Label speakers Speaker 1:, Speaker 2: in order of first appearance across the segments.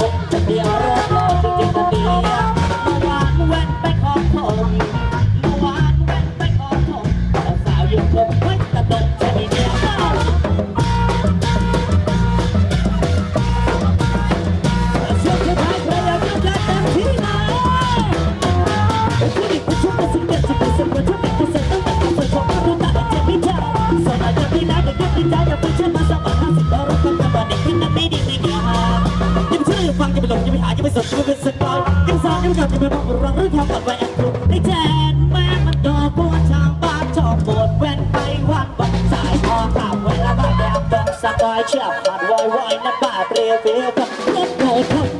Speaker 1: 어? อบปวว่นไปวางบันสายพอ
Speaker 2: ข่าวเว
Speaker 1: ลาบ้านองสบายเฉียวขาดวอยวอยนะป้าเปรีเรีวกับเงิ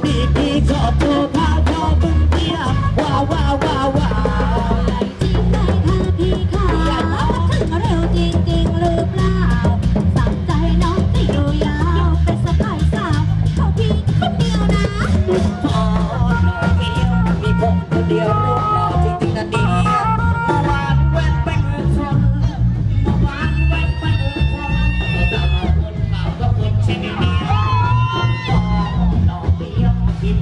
Speaker 2: ดี
Speaker 1: ดีขอบปวด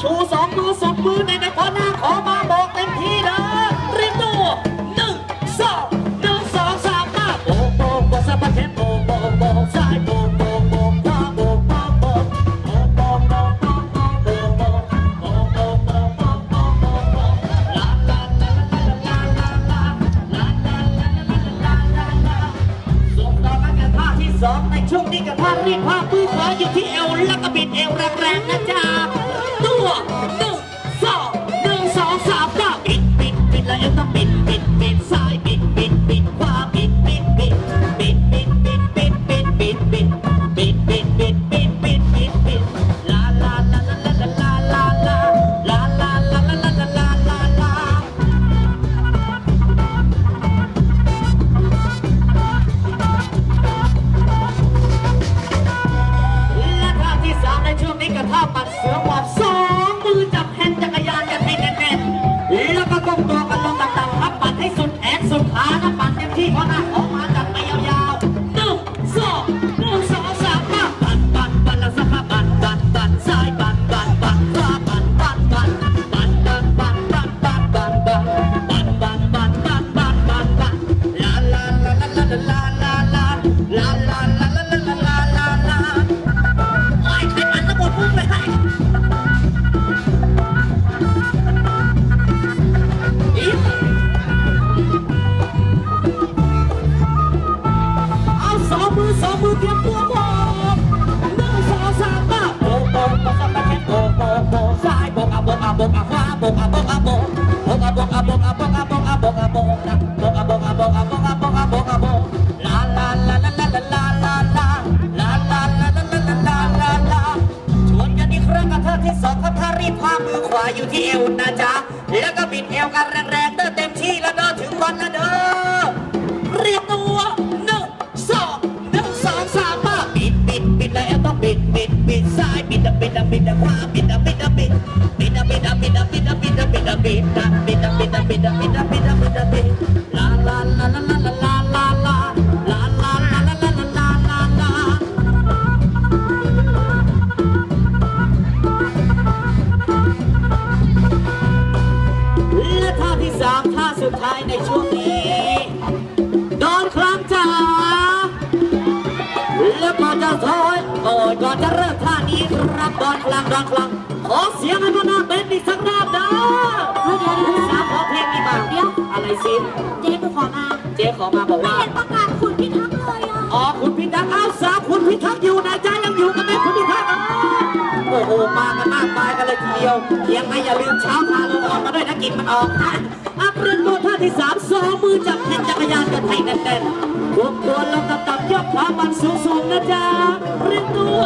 Speaker 1: ชูสองมือสบมือในนครหน้าขอมา ก่อนจะเริ่มท่า
Speaker 2: นี้
Speaker 1: รับบ
Speaker 2: อ
Speaker 1: ลกลางดอนกลางขอเสียงให้มันน่าเป็น
Speaker 2: จ๊ขอมา
Speaker 1: บอกว่า
Speaker 2: เห็นประกาศคุณพิทักษ์เลยอะ
Speaker 1: อ๋อคุณพิทักษ์เอ้าสาวคุณพิทักษ์อยู่นะจ๊ะยังอยู่กันไหมคุณพิทักษ์อะโอ้โหมากันมากมายกันเลยทีเดียวเลี้ยงไห้อย่าลืมเช้าพาลงออกมาด้วยนะกิ่งมันออกนอัพเรนโบท่าที่สามสองมือจับแผ่นจักรยานกันให้แน่นๆรวมตัวลงต่ำๆยกขามันสูงๆนะจ๊ะเรียนตัว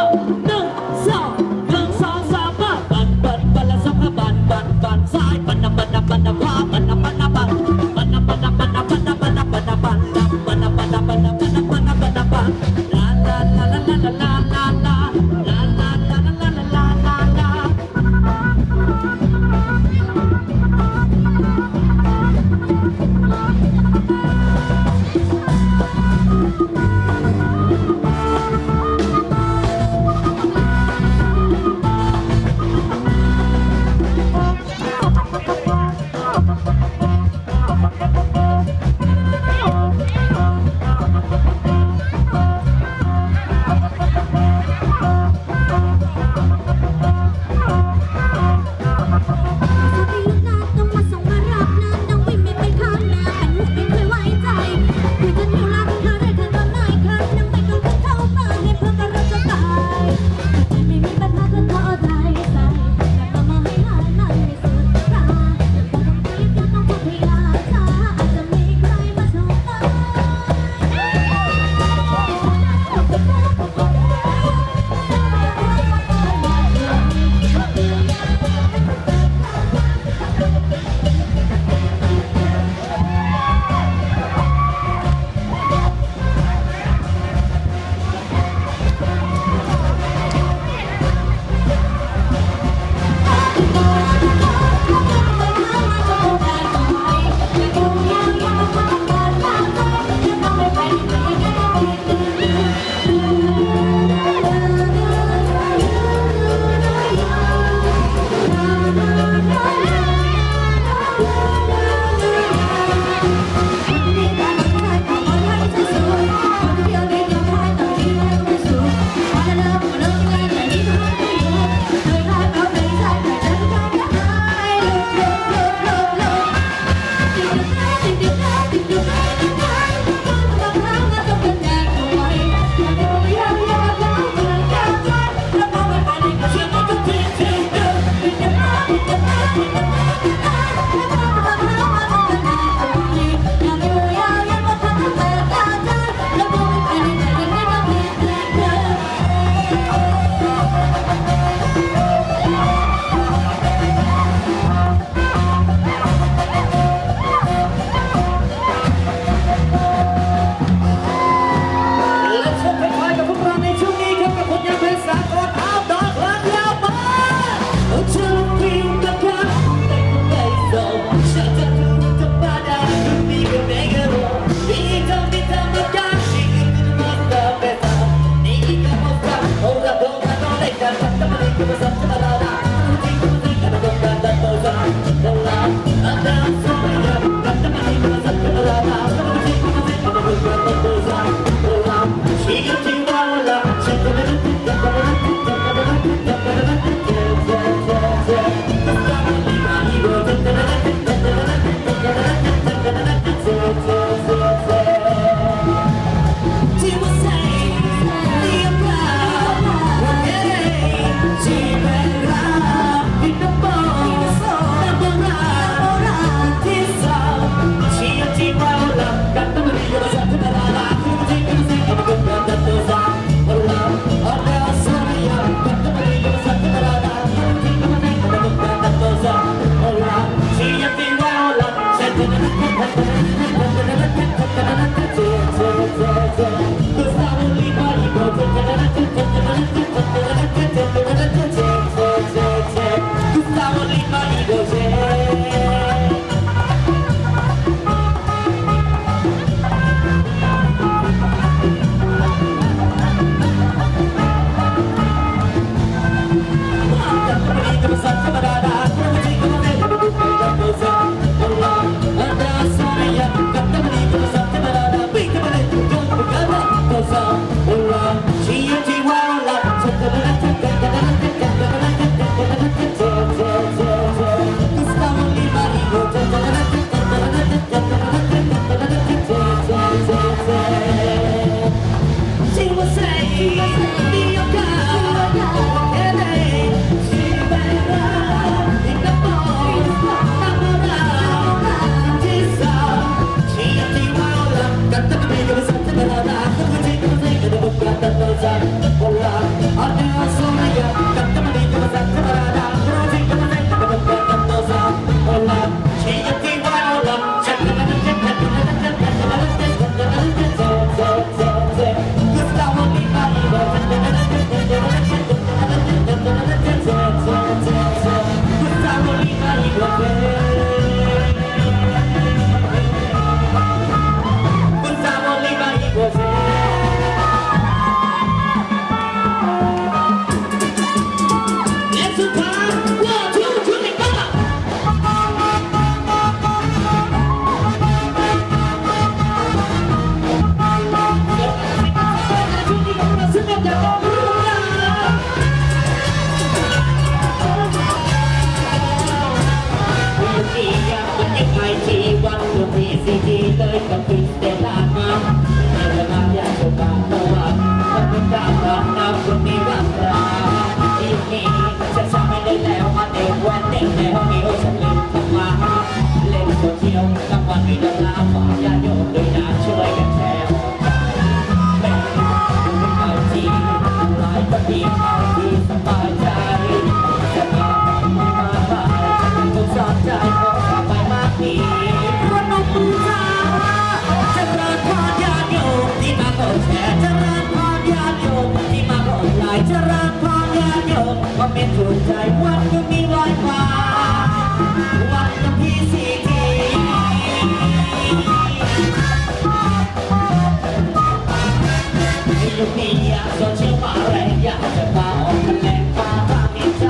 Speaker 1: ถูกใจวันก็มีลอยฟ้าวันที่สีทีมีลูกมีอยากสนชื่อมาแรงอยากจะพาออกกันแรงฟ้าฟ้ามีใจ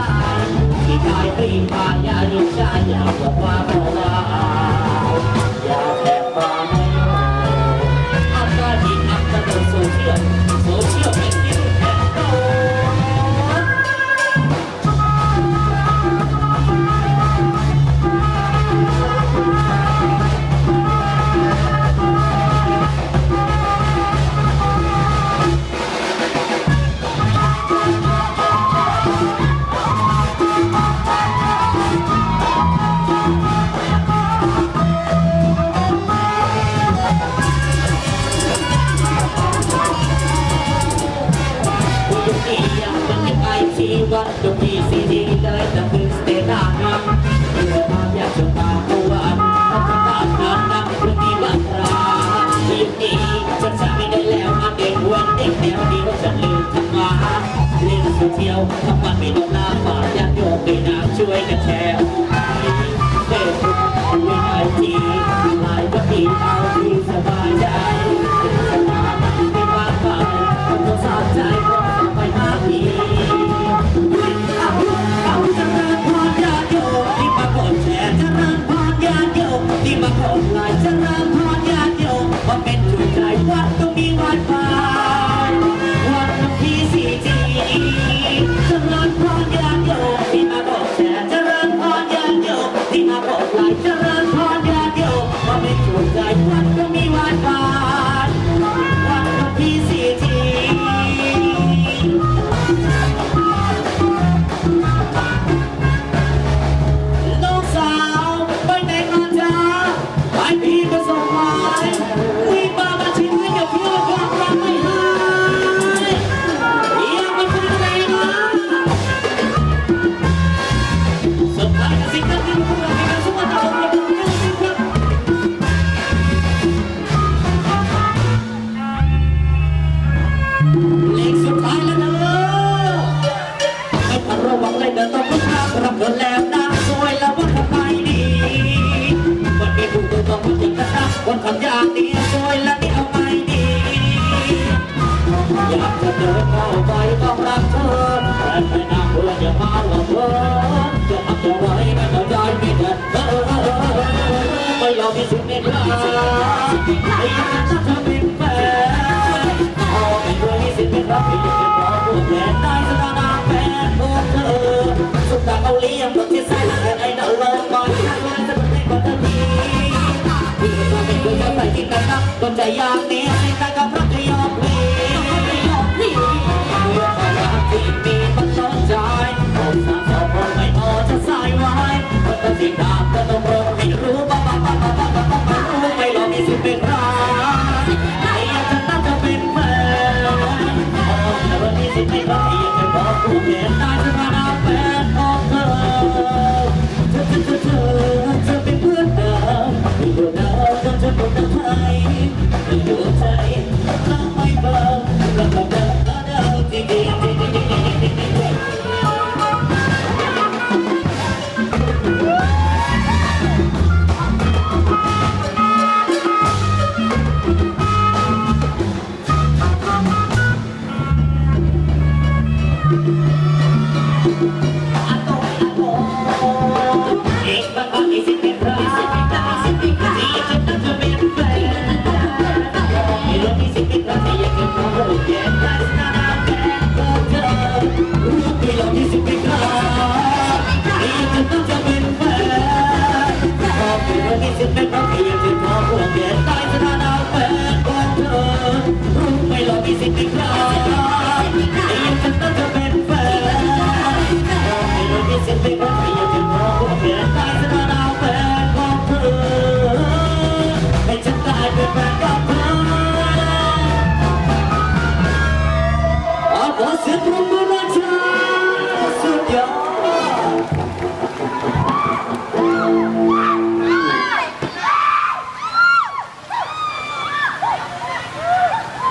Speaker 1: ที่ปรีายาลูชาอยากกว่า ยวทำวันไม่ลดน้ำฝากญาติโยมด้วยน้ำช่วยกันแชร์ ก็จะยากนี้แต่ก็เพราะจะยอมเลี้ยงเพื่อความรักที่มีมันล้นใจผมสั่งสอนผมไม่พอจะสายว้ก็ต้องสิ่งดาก็ต้องรู้บ้าบ้รู้ไม่รอมีสิทธิ์เป็นรัากจะตั้งจะเป็นแฟนแต่วันนี้สิทไม่ได้ยังจะบอกผู้เห็นได้ใช่ไห จะเป็นเพื่อนดาวเป็นเพื่อนดาวกันจนหมดทั้งไทย